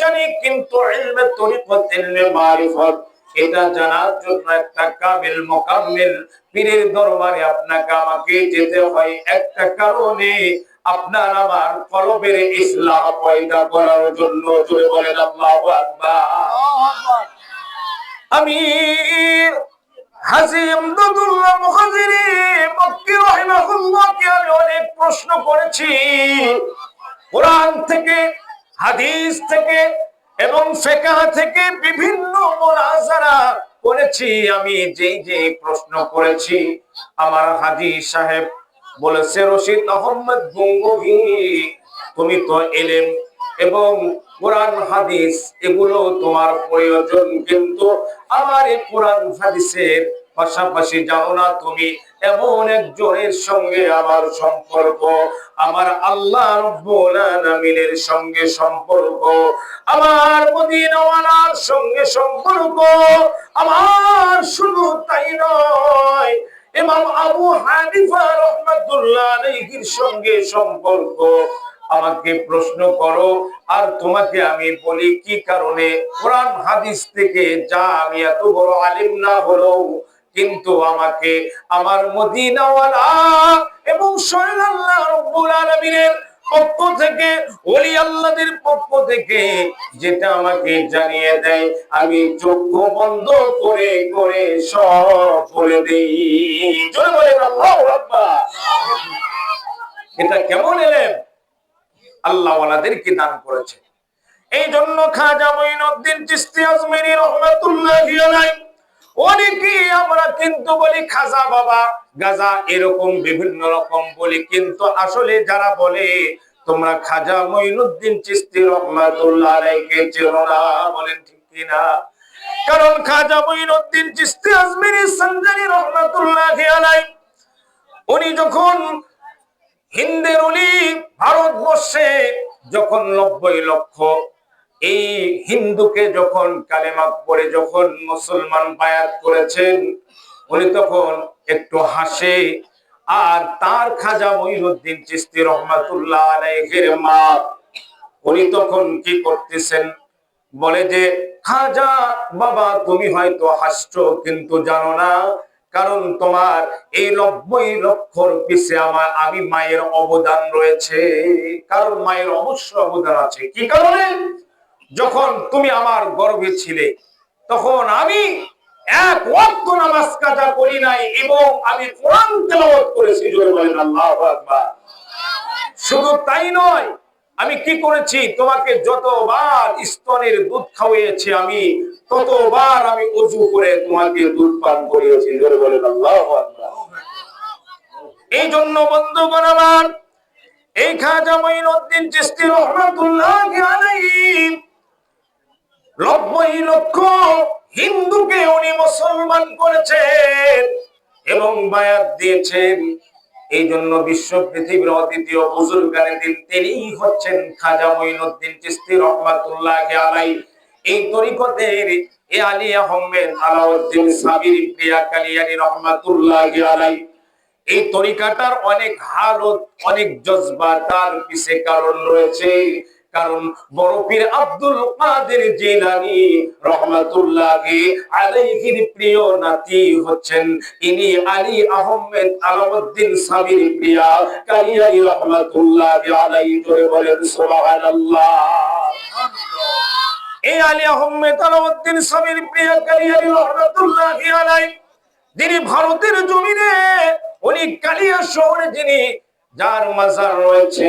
জানি, কিন্তু তরিকত, ইলমে মারিফত, এটা জানার জন্য একটা কামিল মোকাম্মিল পীরের দরবারে আপনাকে, আমাকে যেতে হয় একটা কারণে, আপনার আমার কলবের ইসলাম পয়দা করার জন্য, জোরে বলেন আল্লাহু আকবার। আমি মুহাজিরি মক্কি রাহিমাহুল্লাহকে আমি অনেক প্রশ্ন করেছি। কোরআন থেকে হাদিস থেকে এবং ফেকাহ থেকে বিভিন্ন মোনাজারা করেছি। আমি যেই যে প্রশ্ন করেছি, আমার হাজি সাহেব বলেছে, রশিদ আহমদ গঙ্গোহী তুমি তো এলেম এবং কোরআন, হাদিস, এগুলো তোমার প্রয়োজন। কিন্তু আমার এই কোরআন, হাদিসের পাশাপাশি জানো না তুমি। এমন একজনের সঙ্গে আমার সম্পর্ক, আমার আল্লাহ রব্বুল সঙ্গে সম্পর্ক, আমার মদিনাওয়ালার সঙ্গে সম্পর্ক। আমার শুধু তাই নয়, ইমাম আবু হানিফা রহমাতুল্লাহ আলাইহির সঙ্গে সম্পর্ক। আমাকে প্রশ্ন করো, আর তোমাকে আমি বলি কি কারণে? কোরআন হাদিস থেকে যা আমি এত বড় আলিম না হলেও কিন্তু আমাকে আমার মদিনাওয়ালা এবং আল্লাহ রব্বুল আলামিনের পক্ষ থেকে, ওলি আল্লাহদের পক্ষ থেকে যেটা আমাকে জানিয়ে দেয়, আমি চক্ষু বন্ধ করে করে সব বলে দেই। জোরে আল্লাহু আকবার। এটা কেমন এলেন? আল্লাহওয়ালাদেরকে দান করেছে। এই জন্য খাজা মঈনুদ্দিন চিশতি আজমেরি রহমাতুল্লাহি আলাইহি অনেকে আমরা কিন্তু বলি, খাজা বাবা, গাজা এরকম বিভিন্ন রকম বলি। কিন্তু আসলে যারা বলে, তোমরা খাজা মঈনুদ্দিন চিশতি রহমাতুল্লাহ না, বলেন ঠিক কিনা? কারণ খাজা মঈনুদ্দিন চিস্তি আজমেরি সঞ্জানি রহমাতুল্লাহি আলাইহি, উনি যখন হিন্দের উনি ভারতবর্ষে যখন নব্বই লক্ষ এই হিন্দুকে যখন কালেমা পড়ে, যখন মুসলমান বায়াত করেছেন, উনি তখন একটু হাসে। আর তার খাজা মঈনুদ্দিন চিস্তি রহমাতুল্লাহ মা, উনি তখন কি করতেছেন? বলে যে, খাজা, বাবা, তুমি হয়তো হাসছো, কিন্তু জানো না, কারণ তোমার এই নব্বই লক্ষর পিছে আমার, আমি মায়ের অবদান রয়েছে। কারণ মায়ের অবশ্য অবদান আছে। কি কারণে? যখন তুমি আমার গর্ভে ছিলে, তখন আমি এক ওয়াক্ত নামাজ কাজা করি নাই এবং আমি কোরআন তেলাওয়াত করেছি শুধু তাই নয়, আমি কি করেছি? তোমাকে যতবার স্তনের দুধ খাওয়িয়েছি আমি, ততবার আমি অজু করে তোমাকে দুধ পান করিয়েছি এই জন্য বন্ধুগণ আমার, এই খাজা মঈনুদ্দিন চিশতি রহমাতুল্লাহ আলাইহি নব্বই লক্ষ হিন্দুকে উনি মুসলমান করেছেন এবং বায়াত দিয়েছেন। এই জন্য বিশ্ব পৃথিবীর অদ্বিতীয় বুজুর্গানে দিন তিনি হচ্ছেন খাজা মঈনুদ্দিন চিশতি রহমাতুল্লাহ আলাই এই তরিকতের এ আলী আহমেদ আলাউদ্দিন সাবির প্রিয়া কালিয়ানি রহমাতুল্লাহ আলাই এই তরিকাটার অনেক হালত, অনেক জজবা তার পিছে কারণ রয়েছে। কারণ বড় পীর আব্দুল কাদের জিলানী রহমাতুল্লাহ আলাইহির প্রিয় নাতি হচ্ছেন। ইনি আলী আহমেদ আলাউদ্দিন সাবির প্রিয়া কালিয়ানি রহমাতুল্লাহ আলাইহি জোরে বলেন, সুবহানাল্লাহ। এই আলী আহমেদ আলাউদ্দিন সাবির প্রিয়া কালিয়ানি রহমাতুল্লাহ আলাইহি। যিনি ভারতের জমিনে, উনি কালিয়া শহরে যিনি, যার মাজার রয়েছে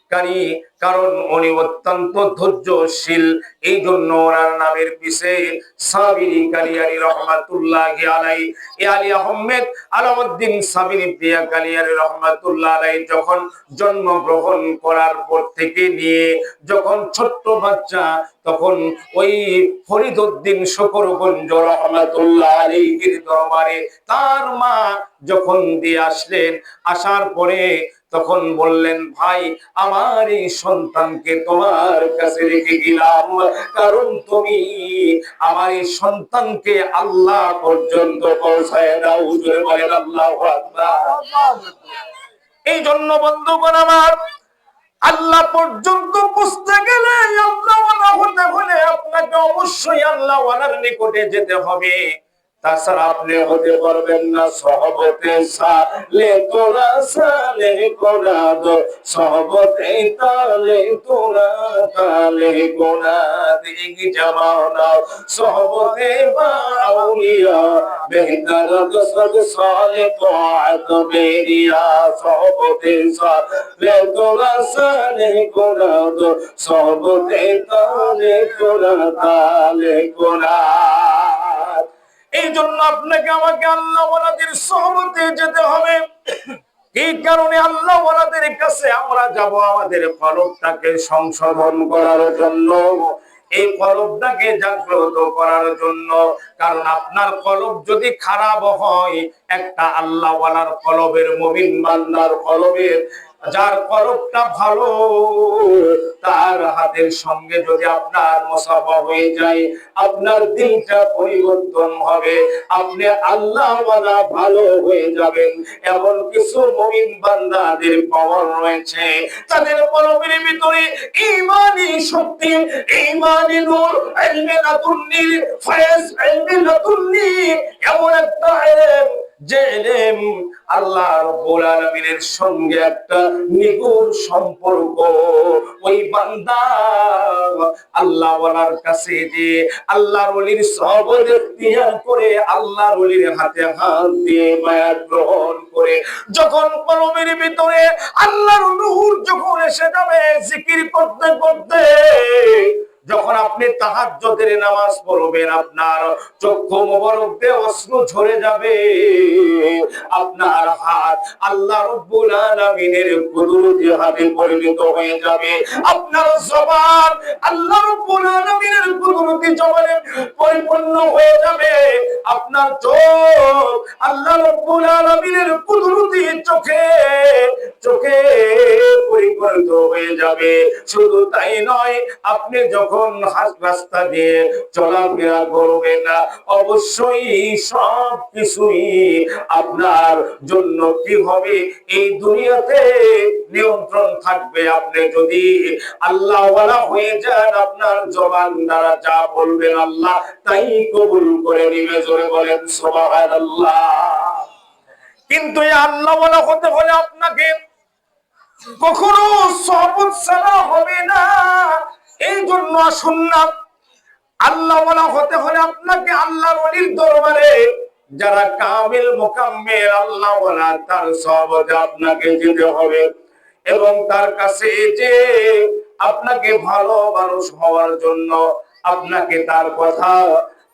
কারী কারণ উনি অত্যন্ত ধৈর্যশীল। এই জন্য ওনার নামের পিছে সাবিরি কালিয়ারি রহমাতুল্লাহ আলাই এ আলী আহমেদ আলাউদ্দিন সাবিরি প্রিয়া কালিয়ারি রহমাতুল্লাহ আলাই যখন জন্মগ্রহণ করার পর থেকে নিয়ে যখন ছোট্ট বাচ্চা, তখন ওই ফরিদউদ্দিন শকরগঞ্জ রহমাতুল্লাহ আলাইহির দরবারে তার মা যখন দিয়ে আসলেন, আসার পরে তখন বললেন, ভাই, আমার এই সন্তানকে তোমার কাছে রেখে গেলাম। কারণ তুমি আমার এই সন্তানকে আল্লাহ পর্যন্ত পৌঁছায় দাও। জোরে বলেন, আল্লাহু এই জন্য বন্ধুগণ আমার, আল্লাহ পর্যন্ত বুঝতে গেলে আল্লাহ হতে হলে আপনাকে অবশ্যই আল্লাহ নিকটে যেতে হবে। তাছাড়া আপনি হতে পারবেন না সহবতে সালে তোরা সালে কোনা দো। সহবতে তালে তোরা তালে কোনা দিগি জামানা সহবতে বাউলিয়া বেহতর দসদ সালে তোয়াত বেরিয়া। সহবতে সালে তোরা সালে দো। সহবতে তালে তোরা তালে কোনা এই জন্য আপনাকে আমাকে আল্লাহ ওয়ালাদের সহমতে যেতে হবে। এই কারণে আল্লাহ ওয়ালাদের কাছে আমরা যাব আমাদের কলবটাকে সংশোধন করার জন্য। এই কলবটাকে জাগ্রত করার জন্য। কারণ আপনার কলব যদি খারাপ হয়, একটা আল্লাহ ওয়ালার কলবের মুমিন বান্দার কলবের যার কলবটা ভালো, তার হাতের সঙ্গে যদি আপনার মোসাফা হয়ে যায়, আপনার দিনটা পরিবর্তন হবে, আপনি আল্লাহ ভালো হয়ে যাবেন। এমন কিছু মমিন বান্দাদের পাওয়ার রয়েছে, তাদের কলবের ভিতরে ইমানি শক্তি, ইমানি নূর, ইলমে লাতুন্নি ফয়েজ ইলমে লাতুন্নি এমন একটা যে ইলম আল্লাহ রাব্বুল আলামিনের সঙ্গে একটা সম্পর্ক। ওই বান্দা আল্লাহ ওয়ালার কাছে যে আল্লাহর ওলির সহবত ইখতিয়ার করে আল্লাহর ওলির হাতে হাত দিয়ে গ্রহণ করে, যখন কলমের ভিতরে আল্লাহর নূর যখন এসে যাবে, জিকির করতে করতে যখন আপনি তাহাজ্জুদের নামাজ পড়বেন, আপনার চক্ষু মোবারক দিয়ে অশ্রু ঝরে যাবে। আপনার হাত আল্লাহ রাব্বুল আলামিনের কুদরতি হাতে পরিণত হয়ে যাবে। আপনার জবান আল্লাহ রাব্বুল আলামিনের কুদরতি জবানে পরিপূর্ণ হয়ে যাবে। আপনার চোখ আল্লাহ রাব্বুল আলামিনের কুদরতি চোখে চোখে পরিপূর্ণ হয়ে যাবে। শুধু তাই নয়, আপনি যখন হাত রাস্তা দিয়ে চলাফেরা করবেন না, অবশ্যই সব কিছুই আপনার জন্য কি হবে? এই দুনিয়াতে নিয়ন্ত্রণ থাকবে আপনি যদি আল্লাহ হয়ে যান, আপনার জবান দ্বারা যা বলবেন আল্লাহ তাই কবুল করে নিবে, জোরে বলেন সুবহানাল্লাহ। কিন্তু এই আল্লাহ হতে হলে আপনাকে কখনো সহবত ছাড়া হবে না। এই জন্য আল্লাহ হতে হলে আপনাকে আল্লাহর অলির দরবারে। যারা কামিল আল্লাহ তার সহবতে আপনাকে যেতে হবে। এবং তার কাছে যে আপনাকে ভালো মানুষ হওয়ার জন্য আপনাকে তার কথা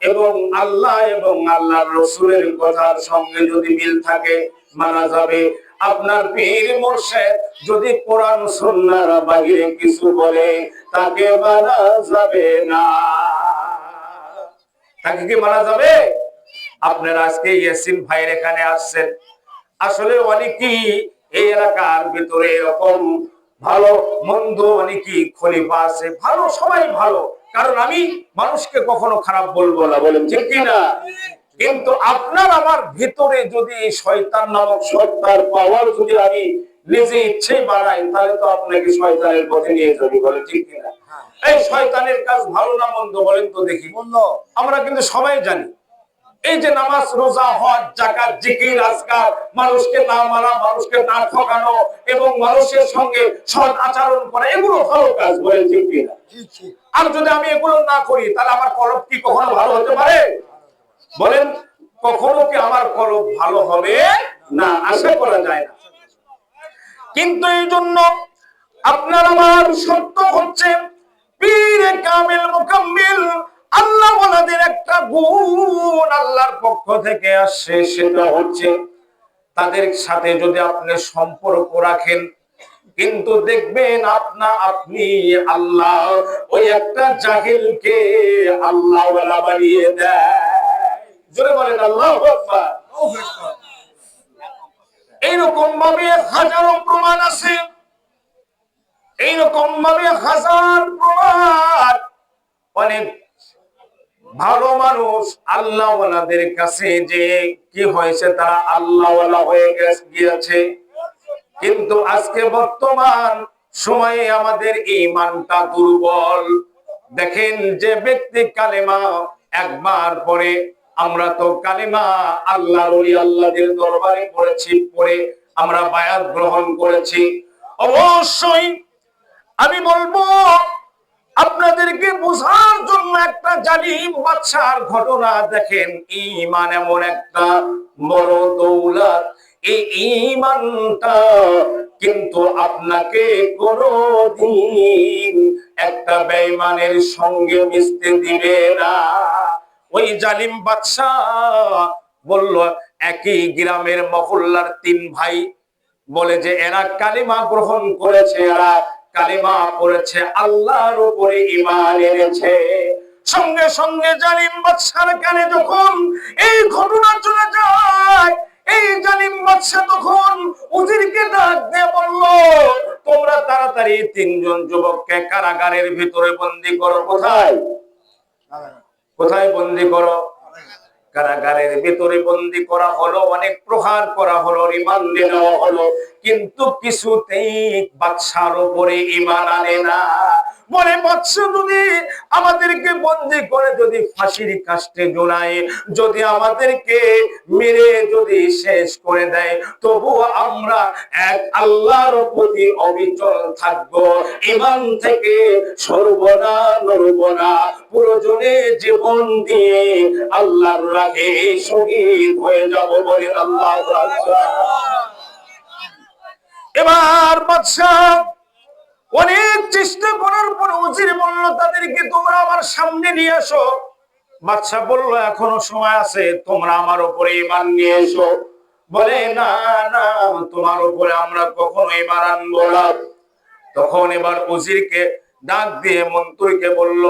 এবং আল্লাহ এবং আল্লাহর রসুলের কথার সঙ্গে যদি মিল থাকে মানা যাবে। আপনার পীর মোর্শেদ যদি কোরআন সুন্নাহর বাইরে কিছু বলে, তাকে মানা যাবে না। তাকে কি মানা যাবে? আপনারা আজকে ইয়াসিন ভাইয়ের এখানে আসছেন। আসলে অনেকেই এই এলাকার ভিতরে এরকম ভালো, মন্দ অনেকেই খলিফা আছে, ভালো, সবাই ভালো। কারণ আমি মানুষকে কখনো খারাপ বলব না, বলেন ঠিক কিনা? কিন্তু আপনার আমার ভিতরে যদি এই শয়তান নামক সত্তার পাওয়ার যদি আমি নিজে ইচ্ছে বাড়াই তাহলে তো আপনাকে শয়তানের পথে নিয়ে যাবি বলে ঠিক কিনা এই শয়তানের কাজ ভালো না মন্দ বলেন তো দেখি। আমরা কিন্তু সবাই জানি এই যে নামাজ রোজা হজ জাকাত জিকির আজকার মানুষকে না মারা মানুষকে না ঠকানো এবং মানুষের সঙ্গে সৎ আচরণ করা এগুলো ভালো কাজ বলে ঠিক কিনা আর যদি আমি এগুলো না করি তাহলে আমার কলব কি কখনো ভালো হতে পারে? বলেন, কখনো কি আমার কলব ভালো হবে? না, আশা করা যায় না। কিন্তু এই জন্য আপনার আমার সত্য হচ্ছে, পীরে কামিল মুকাম্মিল আল্লাহ ওনাদের একটা গুণ আল্লাহর পক্ষ থেকে আসছে, সেটা হচ্ছে তাদের সাথে যদি আপনি সম্পর্ক রাখেন, কিন্তু দেখবেন আপনা আপনি আল্লাহ ওই একটা জাহিলকে আল্লাহ বানিয়ে দেয়। জোরে বলেন, আল্লাহ এইরকম ভাবে হাজারো প্রমাণ আছে। এইরকম ভাবে হাজার প্রমাণ। অনেক ভালো মানুষ আল্লাহওয়ালাদের কাছে যে কি হয়েছে তারা হয়ে গিয়েছে। কিন্তু আজকে বর্তমান সময়ে আমাদের ইমানটা দুর্বল। দেখেন, যে ব্যক্তি কালেমা একবার পরে আমরা তো কালেমা আল্লাহর ওলি আল্লাহদের দরবারে পড়েছি, পড়ে আমরা বায়াত গ্রহণ করেছি। অবশ্যই আমি বলব, আপনাদেরকে বোঝার জন্য একটা জালিম বাচ্চার ঘটনা দেখেন। ইমান এমন একটা বড় দৌলত। এই ইমানটা কিন্তু আপনাকে কোনদিন একটা বেঈমানের সঙ্গে মিশতে দিবে না। ওই জালিম বাচ্চা বলল, একই গ্রামের মহল্লার তিন ভাই বলে যে, এরা কালিমা গ্রহণ করেছে, এরা কালিমা পড়েছে, আল্লাহর উপরে ইমান এনেছে। সঙ্গে সঙ্গে জালিম বাদশার কানে যখন এই ঘটনা চলে যায়, এই জালিম বাদশা তখন উজিরকে ডাক দিয়ে বলল, তোমরা তাড়াতাড়ি তিনজন যুবককে কারাগারের ভিতরে বন্দি করো, কোথায়? কোথায় বন্দি করো? কারাগারের ভিতরে বন্দি করা হলো, অনেক প্রহার করা হলো রিমান্ডে দেওয়া হলো, কিন্তু কিছুতেই বাদশার উপরে ইমান আনে না। বলে বাদশা যদি আমাদেরকে বন্দি করে, যদি ফাঁসির কাস্টে জোড়ায় যদি আমাদেরকে মেরে যদি শেষ করে দেয়, তবু আমরা এক আল্লাহর প্রতি অবিচল থাকব। ইমান থেকে সর্বনা নড়বনা প্রয়োজনে জীবন দিয়ে আল্লাহর রাগে শহীদ হয়ে যাব বলে আল্লাহ এবার বাদশাহ অনেক চেষ্টা করার পর উজির বলল, তাদেরকে তোমরা আমার সামনে নিয়ে আসো বাচ্চা বলল, এখনও সময় আছে, তোমরা আমার উপরে ইমান নিয়ে এসো। বলে, না না, তোমার উপরে আমরা কখনো ইমান আনব না। তখন এবার উজিরকে ডাক দিয়ে মন্ত্রীকে বলল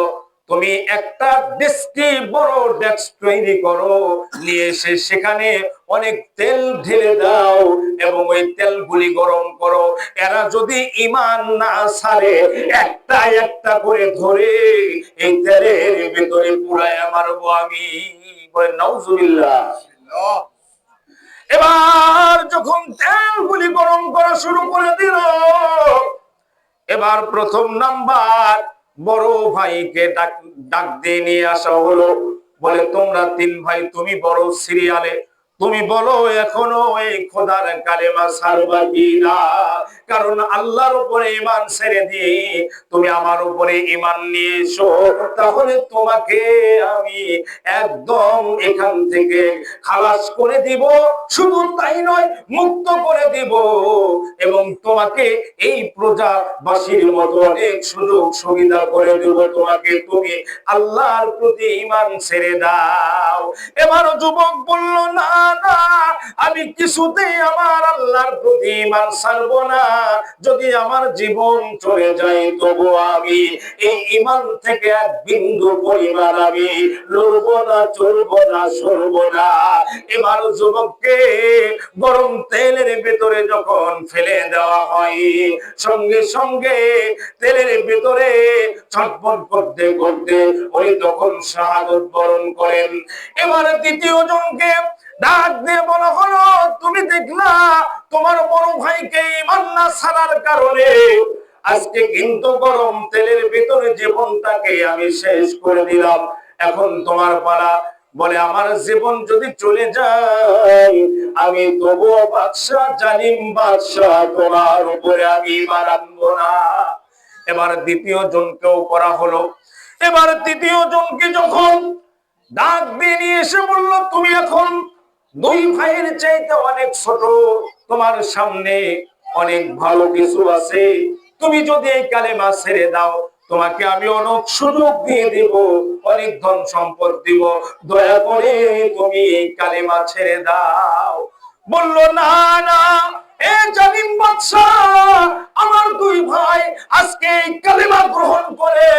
তুমি একটা ডেস্কি বড় ডেস্ক তৈরি করো, নিয়ে এসে সেখানে অনেক তেল ঢেলে দাও এবং ওই তেলগুলি গরম করো। এরা যদি ইমান না ছাড়ে একটা একটা করে ধরে এই তেলের ভেতরে পুরায় মারবো আমি। বলে, নাউজুবিল্লাহ। এবার যখন তেলগুলি গরম করা শুরু করে দিল, এবার প্রথম নাম্বার বড় ভাইকে ডাক ডাক দিয়ে নিয়ে আসা হলো। বলে, তোমরা তিন ভাই, তুমি বড় সিরিয়ালে তুমি বলো এখনও এই খোদার কালেমা সারবা কি না কারণ আল্লাহর উপরে ইমান ছেড়ে দিয়ে তুমি আমার উপরে ইমান নিয়ে এসো। তাহলে তোমাকে আমি একদম এখান থেকে খালাস করে দিব। শুধু তাই নয়, মুক্ত করে দিব। এবং তোমাকে এই প্রজাবাসীর মতো অনেক সুযোগ সুবিধা করে দেব তোমাকে। তুমি আল্লাহর প্রতি ইমান ছেড়ে দাও। এবার যুবক বলল, না আমি কিছুতেই আমার আল্লাহর প্রতি ইমান ছাড়বো না। যদি আমার জীবন চলে যায়, তবু আমি এই ইমান থেকে এক বিন্দু পরিমাণ আমি লড়বো না, চলবো না, সরবো না। এবার যুবককে গরম তেলের ভেতরে যখন ফেলে দেওয়া হয়, সঙ্গে সঙ্গে তেলের ভেতরে ছটপট করতে করতে ওই তখন শাহাদত বরণ করেন। এবার দ্বিতীয় জনকে ডাক দিয়ে বলা, হলো, তুমি দেখলা, তোমার বড় ভাইকে ইমান না ছাড়ার কারণে আজকে কিন্তু গরম তেলের ভিতরে জীবনটাকে আমি শেষ করে দিলাম। এখন তোমার পালা বলে, আমার জীবন যদি চলে যায়, আমি তবুও বাদশাহ, জালিম বাদশাহ, তোমার উপরে আমি মারানবো না। এবার দ্বিতীয় জনকেও করা হলো। এবার তৃতীয় জনকে যখন ডাক দিয়ে নিয়ে এসে বলল, তুমি এখন দুই ভাইয়ের চাইতে অনেক ছোট, তোমার সামনে অনেক ভালো কিছু আছে। তুমি যদি এই কালেমা ছেড়ে দাও, তোমাকে আমি অনেক সুযোগ দিয়ে দিব, অনেক ধন সম্পদ দিব। দয়া করে তুমি এই কালেমা ছেড়ে দাও। বলল, না না এ জালিম আমার দুই ভাই আজকে এই কালেমা গ্রহণ করে,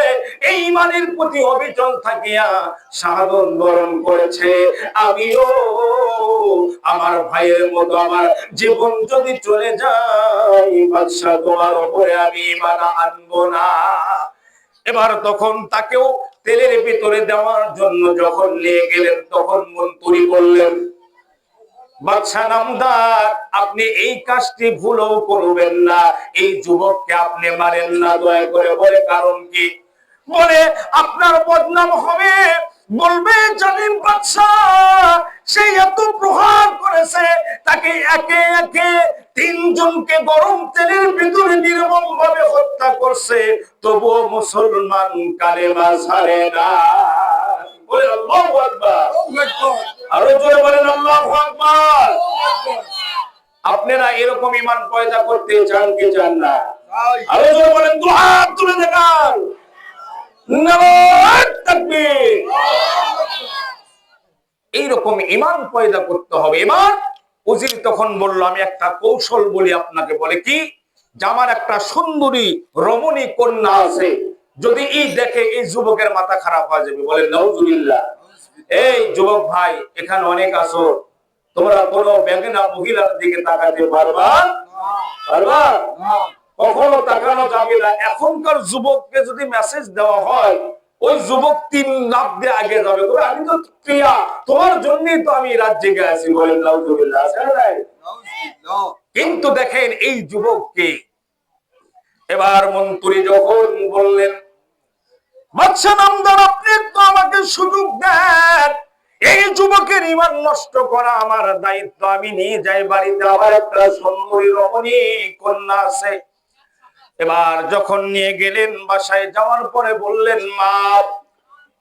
এই প্রতি অবিচল থাকিয়া বরণ করেছে। আমিও আমার ভাইয়ের মতো আমার জীবন যদি চলে যায়, বাদশাহ তোমার উপরে আমি ইমান আনব না। এবার তখন তাকেও তেলের ভিতরে দেওয়ার জন্য যখন নিয়ে গেলেন, তখন মন্ত্রী বললেন আপনি এই কাজটি ভুলও করবেন না। এই যুবককে আপনি মারেন না, দয়া করে বলে কারণ কি? বলে, আপনার বদনাম হবে। বলবে জালিম বাদশাহ সেই এত প্রহার করেছে, তাকে একে একে তিনজনকে গরম তেলের ভিতরে নির্মম ভাবে হত্যা করছে। তবুও মুসলমান কালেমা ছাড়ে না। বলে আল্লাহু আকবার। আরও জোরে বলেন আল্লাহু আকবার। আপনারা এরকম ইমান পয়দা করতে চান কি চান না? আরও জোরে বলেন দু হাত তুলে দেখান। এইরকম ইমান পয়দা করতে হবে। এবার উজির তখন বলল আমি একটা কৌশল বলি আপনাকে বলে কি? যে আমার একটা সুন্দরী রমণী কন্যা আছে। যদি এই দেখে এই যুবকের মাথা খারাপ হয়ে যাবে বলে নজুবিল্লাহ এই যুবক ভাই, এখানে অনেক আছো তোমরা কোনো বেগেনা মহিলার দিকে তাকাতে পারবা? পারবা? কখনো তাকানো যাবে না। এখনকার যুবককে যদি মেসেজ দেওয়া হয়, ওই যুবক তিন লাভ দিয়ে আগে যাবে। তবে আমি তো প্রিয়া। তোমার জন্যই তো আমি রাত জেগে আছি, বলেন না? কিন্তু দেখেন, এই যুবককে এবার মন্ত্রী যখন বললেন আপনি তো আমাকে সুযোগ দেন। এই যুবকের ইমান নষ্ট করা আমার দায়িত্ব। আমি নিয়ে যাই বাড়িতে আবার একটা সুন্দরী রমণী কন্যা আছে। এবার যখন নিয়ে গেলেন বাসায় যাওয়ার পরে বললেন, মা,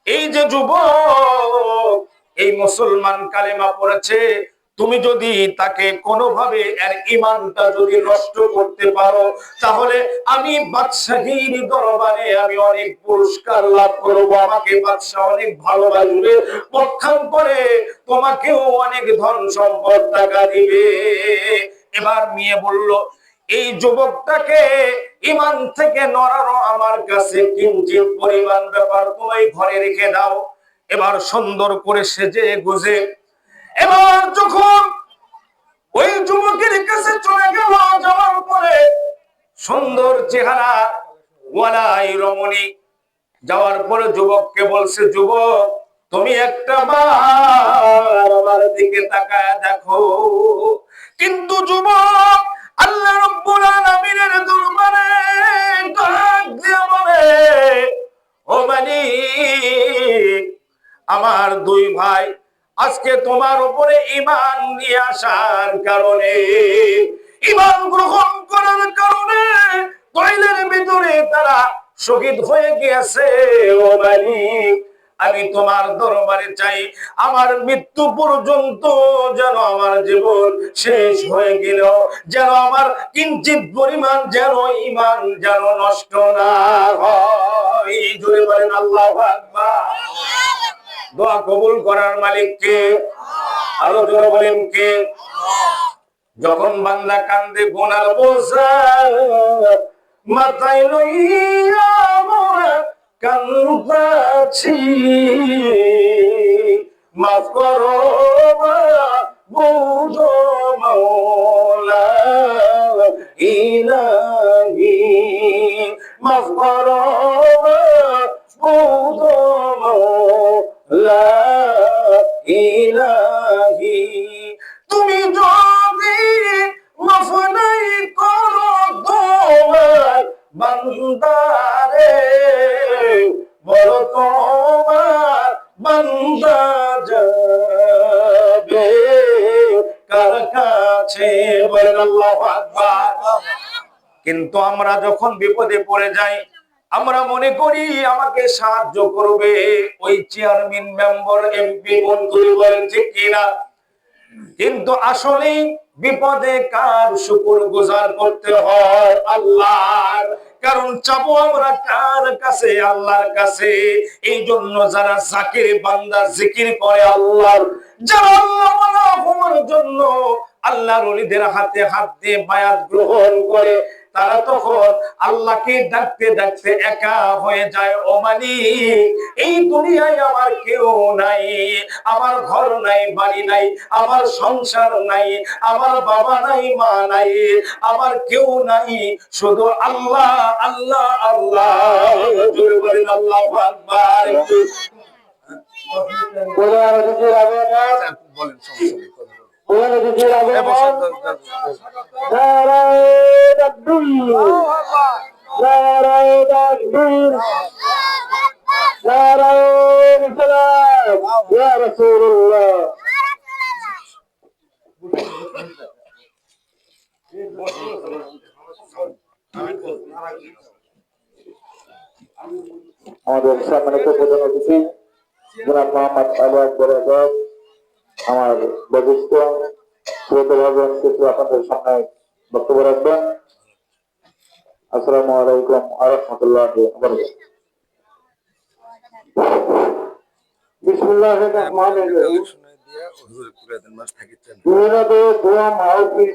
এই যে যুবক, এই মুসলমান কালেমা পড়েছে তুমি যদি তাকে কোনোভাবে এর ইমানটা যদি নষ্ট করতে পারো, তাহলে আমি বাদশাহীর দরবারে আমি অনেক পুরস্কার লাভ করব, আমাকে বাদশাহ অনেক ভালোবাসবে। পক্ষান্তরে তোমাকেও অনেক ধন সম্পদ টাকা দিবে। এবার মেয়ে বলল, এই যুবকটাকে ইমান থেকে নড়ানো আমার কাছে কিঞ্চিত পরিমাণ ব্যাপার, তুমি ঘরে রেখে দাও। এবার সুন্দর করে সেজে গুজে এবার যখন ওই যুবকের কাছে চলে গেল যাওয়ার পরে, সুন্দর চেহারা, ওয়ালাই রমণী। যাওয়ার পরে যুবককে বলছে, যুবক, তুমি একটা বার আমার দিকে তাকায় দেখো। কিন্তু যুবক তোমার উপরে ইমান নিয়ে আসার কারণে ইমান গ্রহণ করার কারণে তৈলের ভিতরে তারা শহীদ হয়ে গিয়েছে। ও মালিক, আমি তোমার দরবারে চাই, আমার মৃত্যু পর্যন্ত যেন আমার জীবন শেষ হয়ে গেল যেন আমার কিঞ্চিত পরিমাণ যেন ইমান যেন নষ্ট না হয়। জুড়ে বলেন আল্লাহ আকবার। দোয়া কবুল করার মালিক কে আরও জোরে বলেন কে? যখন বান্দা কান্দে গোনার বোঝা, মাথায় লইয়া মোরা কান্দাছি মাফ করো বুধ মৌলা, ইলাহি। মাফ করো বুধ মৌলা। ইলাহি। তুমি যদি মাফ নাই করো তোমার বান্দারে বড় তোমার বান্দা যাবে কার কাছে? বলেন আল্লাহু আকবার। কিন্তু আমরা যখন বিপদে পড়ে যাই আমরা মনে করি আমাকে সাহায্য করবে। ওই চেয়ারম্যান মেম্বার এমপি মন্ত্রী ঠিক কিনা? কিন্তু আসলে বিপদে কার শুকুর গুজার করতে হয় আল্লাহর? কারণ চাবো আমরা কার কাছে? আল্লাহর কাছে। এই জন্য যারা জাকির বান্দা জিকির করে আল্লাহর, যারা আল্লাহ জন্য আল্লাহর ওলিদের হাতে হাত দিয়ে বায়াত গ্রহণ করে তারা তখন আল্লাহকে ডাকতে ডাকতে একা হয়ে যায় ও মানি এই দুনিয়ায় আমার কেউ নাই আমার ঘর নাই বাড়ি নাই আমার সংসার নাই আমার বাবা নাই মা নাই আমার কেউ নাই শুধু আল্লাহ আল্লাহ আল্লাহ। আল্লাহু আকবার। বলেন সমস্যা আমাদের সম্মানিত প্রধান অতিথি জনাব মোহাম্মদ আবু আকবর আজাদ আমার শ্রোত ভাবেন কিছু আপনাদের সামনে বক্তব্য রাখবেন। আসসালামু আলাইকুম আরহামতুল্লাহ বিসমুল্লাহ রহমান রহিম। বিভিন্ন দোয়া মাহফিল